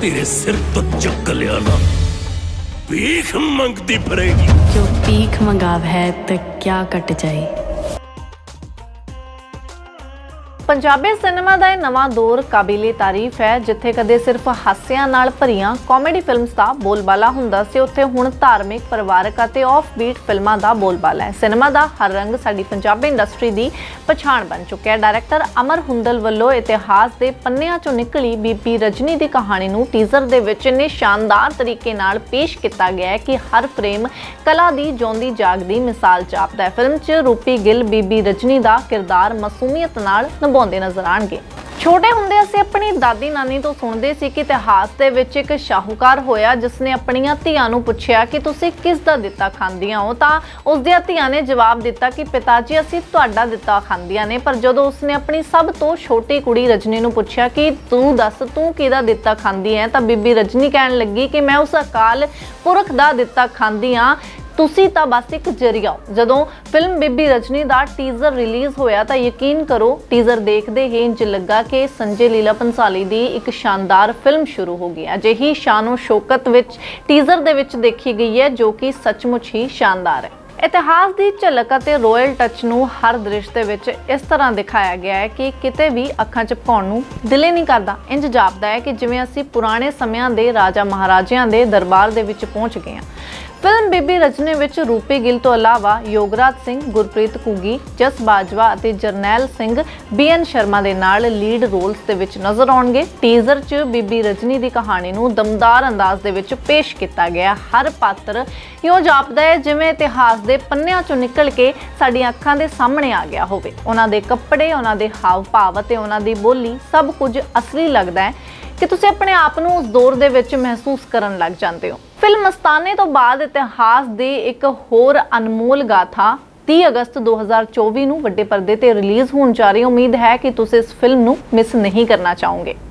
ਤੇਰੇ ਸਿਰ ਤੋਂ ਚੱਕ ਲਿਆ ਨਾ। ਭੀਖ ਮੰਗਦੀ ਫਿਰੇਗੀ। ਜੋ ਭੀਖ ਮੰਗਾਵ ਹੈ ਤੇ ਕਿਆ ਕਟ ਜਾਏ। ਪੰਜਾਬੀ ਸਿਨੇਮਾ ਦਾ ਇਹ ਨਵਾਂ ਦੌਰ ਕਾਬਿਲੇ ਤਾਰੀਫ ਹੈ, ਜਿੱਥੇ ਕਦੇ ਸਿਰਫ ਹਾਸਿਆਂ ਨਾਲ ਭਰੀਆਂ ਕਾਮੇਡੀ ਫਿਲਮਸ ਦਾ ਬੋਲਬਾਲਾ ਹੁੰਦਾ ਸੀ, ਉੱਥੇ ਹੁਣ ਧਾਰਮਿਕ, ਪਰਿਵਾਰਕ ਅਤੇ ਆਫ ਬੀਟ ਫਿਲਮਾਂ ਦਾ ਬੋਲਬਾਲਾ ਹੈ। ਸਿਨੇਮਾ ਦਾ ਹਰ ਰੰਗ ਸਾਡੀ ਪੰਜਾਬੀ ਇੰਡਸਟਰੀ ਦੀ ਪਛਾਣ ਬਣ ਚੁੱਕਿਆ ਹੈ। ਡਾਇਰੈਕਟਰ ਅਮਰ ਹੁੰਦਲ ਵੱਲੋਂ ਇਤਿਹਾਸ ਦੇ ਪੰਨਿਆਂ ਚੋਂ ਨਿਕਲੀ ਬੀਬੀ ਰਜਨੀ ਦੀ ਕਹਾਣੀ ਨੂੰ ਟੀਜ਼ਰ ਦੇ ਵਿੱਚ ਇੰਨੇ ਸ਼ਾਨਦਾਰ ਤਰੀਕੇ ਨਾਲ ਪੇਸ਼ ਕੀਤਾ ਗਿਆ ਹੈ ਕਿ ਹਰ ਫਰੇਮ ਕਲਾ ਦੀ ਜਿਉਂਦੀ ਜਾਗਦੀ ਮਿਸਾਲ ਚਾਪਦਾ ਹੈ। ਫਿਲਮ 'ਚ ਰੂਪੀ ਗਿੱਲ, ਬੀਬੀ ਰਜਨੀ ਦਾ ਕਿਰਦਾਰ ਮਾਸੂਮੀਅਤ ਨਾਲ ਨਿਭਾਉਂਦੇ ਨਜ਼ਰ ਆਣਗੇ। ਛੋਟੇ ਹੁੰਦੇ ਅਸੀਂ ਆਪਣੀ ਦਾਦੀ ਨਾਨੀ ਤੋਂ ਸੁਣਦੇ ਸੀ ਕਿ ਇਤਿਹਾਸ ਦੇ ਵਿੱਚ ਇੱਕ ਸ਼ਾਹੂਕਾਰ ਹੋਇਆ ਜਿਸ ਨੇ ਆਪਣੀਆਂ ਧੀਆਂ ਨੂੰ ਪੁੱਛਿਆ ਕਿ ਤੁਸੀਂ ਕਿਸ ਦਾ ਦਿੱਤਾ ਖਾਂਦੀਆਂ ਹੋ? ਤਾਂ ਉਸ ਦੀਆਂ ਧੀਆਂ ਨੇ ਜਵਾਬ ਦਿੱਤਾ ਕਿ ਪਿਤਾ ਜੀ, ਅਸੀਂ ਤੁਹਾਡਾ ਦਿੱਤਾ ਖਾਂਦੀਆਂ ਨੇ। ਪਰ ਜਦੋਂ ਉਸਨੇ ਆਪਣੀ ਸਭ ਤੋਂ ਛੋਟੀ ਕੁੜੀ ਰਜਨੀ ਨੂੰ ਪੁੱਛਿਆ ਕਿ ਤੂੰ ਦੱਸ, ਤੂੰ ਕਿਹਦਾ ਦਿੱਤਾ ਖਾਂਦੀ ਹੈ ਤਾਂ ਬੀਬੀ ਰਜਨੀ ਕਹਿਣ ਲੱਗੀ ਕਿ ਮੈਂ ਉਸ ਅਕਾਲ ਪੁਰਖ ਦਾ ਦਿੱਤਾ ਖਾਂਦੀ ਹਾਂ ਤੁਸੀਂ ਤਾਂ ਬਸ ਇੱਕ ਜਰੀਆ ਹੋ ਜਦੋਂ ਫਿਲਮ ਬੀਬੀ ਰਜਨੀ ਦਾ ਟੀਜ਼ਰ ਰਿਲੀਜ਼ ਹੋਇਆ ਤਾਂ ਯਕੀਨ ਕਰੋ ਟੀਜ਼ਰ ਦੇਖਦੇ ਹੀ ਇੰਜ ਲੱਗਾ ਕਿ ਸੰਜੇ ਲੀਲਾ ਪੰਸਾਲੀ ਦੀ ਇੱਕ ਸ਼ਾਨਦਾਰ ਫਿਲਮ ਸ਼ੁਰੂ ਹੋ ਗਈ ਹੈ। ਅਜਿਹੀ ਸ਼ਾਨੋ ਸ਼ੌਕਤ ਵਿੱਚ ਟੀਜ਼ਰ ਦੇ ਵਿੱਚ ਦੇਖੀ ਗਈ ਹੈ, ਜੋ ਕਿ ਸੱਚਮੁੱਚ ਹੀ ਸ਼ਾਨਦਾਰ ਹੈ। ਇਤਿਹਾਸ ਦੀ ਝਲਕ ਅਤੇ ਰਾਇਲ ਟੱਚ ਨੂੰ ਹਰ ਦ੍ਰਿਸ਼ ਦੇ ਵਿੱਚ ਇਸ ਤਰ੍ਹਾਂ ਦਿਖਾਇਆ ਗਿਆ ਹੈ ਕਿ ਕਿਤੇ ਵੀ ਅੱਖਾਂ ਝਪਕਾਉਣ ਨੂੰ ਦਿਲੇ ਨਹੀਂ ਕਰਦਾ। ਇੰਜ ਜਾਪਦਾ ਹੈ ਕਿ ਜਿਵੇਂ ਅਸੀਂ ਪੁਰਾਣੇ ਸਮਿਆਂ ਦੇ ਰਾਜਾ ਮਹਾਰਾਜਿਆਂ ਦੇ ਦਰਬਾਰ ਦੇ ਵਿੱਚ ਪਹੁੰਚ ਗਏ ਹਾਂ। ਫਿਲਮ ਬੀਬੀ ਰਜਨੀ ਵਿੱਚ ਰੂਪੀ ਗਿੱਲ ਤੋਂ ਇਲਾਵਾ ਯੋਗਰਾਜ ਸਿੰਘ, ਗੁਰਪ੍ਰੀਤ ਕੁਗੀ ਜਸ ਬਾਜਵਾ ਅਤੇ ਜਰਨੈਲ ਸਿੰਘ ਬੀਐਨ ਸ਼ਰਮਾ ਦੇ ਨਾਲ ਲੀਡ ਰੋਲਸ ਦੇ ਵਿੱਚ ਨਜ਼ਰ ਆਉਣਗੇ। ਟੀਜ਼ਰ 'ਚ ਬੀਬੀ ਰਜਨੀ ਦੀ ਕਹਾਣੀ ਨੂੰ ਦਮਦਾਰ ਅੰਦਾਜ਼ ਦੇ ਵਿੱਚ ਪੇਸ਼ ਕੀਤਾ ਗਿਆ। ਹਰ ਪਾਤਰ ਇਉਂ ਜਾਪਦਾ ਹੈ ਜਿਵੇਂ ਇਤਿਹਾਸ ਦੇ ਪੰਨਿਆਂ 'ਚੋਂ ਨਿਕਲ ਕੇ ਸਾਡੀਆਂ ਅੱਖਾਂ ਦੇ ਸਾਹਮਣੇ ਆ ਗਿਆ ਹੋਵੇ। ਉਹਨਾਂ ਦੇ ਕੱਪੜੇ, ਉਹਨਾਂ ਦੇ ਹਾਵ ਭਾਵ ਅਤੇ ਉਹਨਾਂ ਦੀ ਬੋਲੀ ਸਭ ਕੁਝ ਅਸਲੀ ਲੱਗਦਾ ਹੈ। ਕਿ ਤੁਸੀਂ ਆਪਣੇ ਆਪ ਨੂੰ ਉਸ ਦੌਰ ਦੇ ਵਿੱਚ ਮਹਿਸੂਸ ਕਰਨ ਲੱਗ ਜਾਂਦੇ ਹੋ। ਫਿਲਮ ਮਸਤਾਨੇ ਤੋਂ ਬਾਅਦ ਇਤਿਹਾਸ ਦੀ ਇੱਕ ਹੋਰ ਅਨਮੋਲ ਗਾਥਾ 30 ਅਗਸਤ 2024 ਨੂੰ ਵੱਡੇ ਪਰਦੇ ਤੇ ਰਿਲੀਜ਼ ਹੋਣ ਜਾ ਰਹੀ ਹੈ। ਉਮੀਦ ਹੈ ਕਿ ਤੁਸੀਂ ਇਸ ਫਿਲਮ ਨੂੰ ਮਿਸ ਨਹੀਂ ਕਰਨਾ ਚਾਹੋਗੇ।